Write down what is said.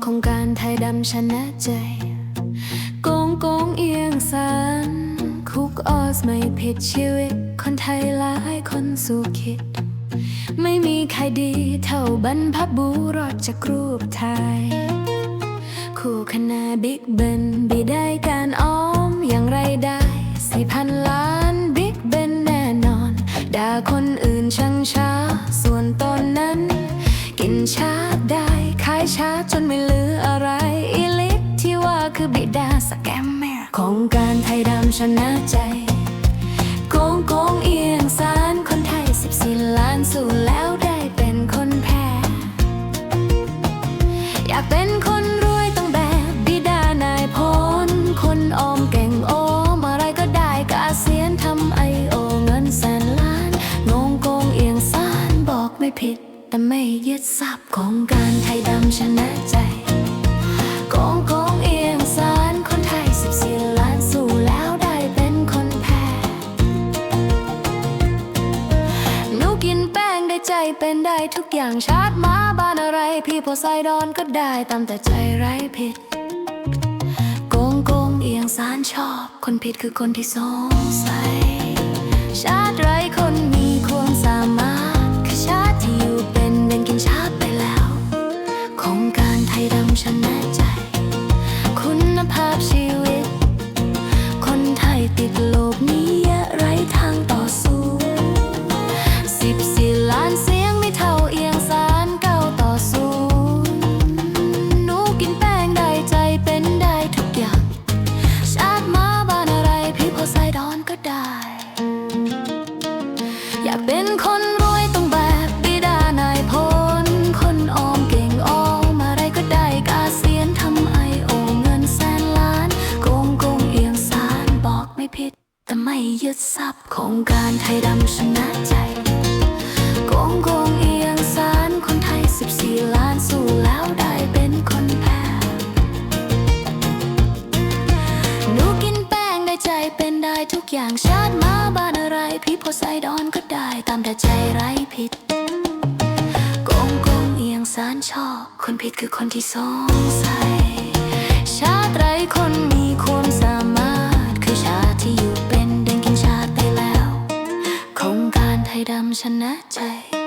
โครงการไทยดำชนะใจ โกงโกงเอียงสารคุกออสไม่ผิดชีวิต คนไทยหลายคนสู่คิด ไม่มีใครดีเท่าบรรพบุรุษจากรูปไทย คู่คณะบิ๊กเบนบีได้การอ้อมอย่างไรได้สี่พันล้านบิ๊กเบนแน่นอน ด่าคนอื่นช่างช้า ส่วนตนนั้น คือบิดาสแกมเมอร์ของการไทยดำชนะใจ โกงโกงเอียงสารคนไทย 14 ล้านสู่แล้วได้เป็นคนแพ้ อยากเป็นคนรวยต้องแบบบิดานายพลคนออมเก่งโอมอะไรก็ได้กาเซียนทำไอโอเงินแสนล้านงงโกงเอียงสารบอกไม่ผิด แต่ไม่ยึดทรัพย์ของการไทยดำชนะ ใจเป็นได้ทุกอย่างชาติมาบ้านอะไร พี่พอไซดอนก็ได้ตามแต่ใจไร้ผิด โกงโกงเอียงสารชอบ คนผิดคือคนที่สงสัย ชาติไร้คนมี ไม่ยึดทรัพย์โครงการไทยดำชนะใจโกงโกงเอียงสารคนไทย 14 ล้านสู้แล้วได้เป็นคนแพ้หนูกินแป้งได้ใจเป็นได้ทุกอย่างชาติมาบ้านอะไร พี่โพไซดอนก็ได้ตามแต่ใจไร้ผิดโกงโกงเอียงสารชอบ คนผิดคือคนที่สงสัยชาติไรคนมีควำชนะใจ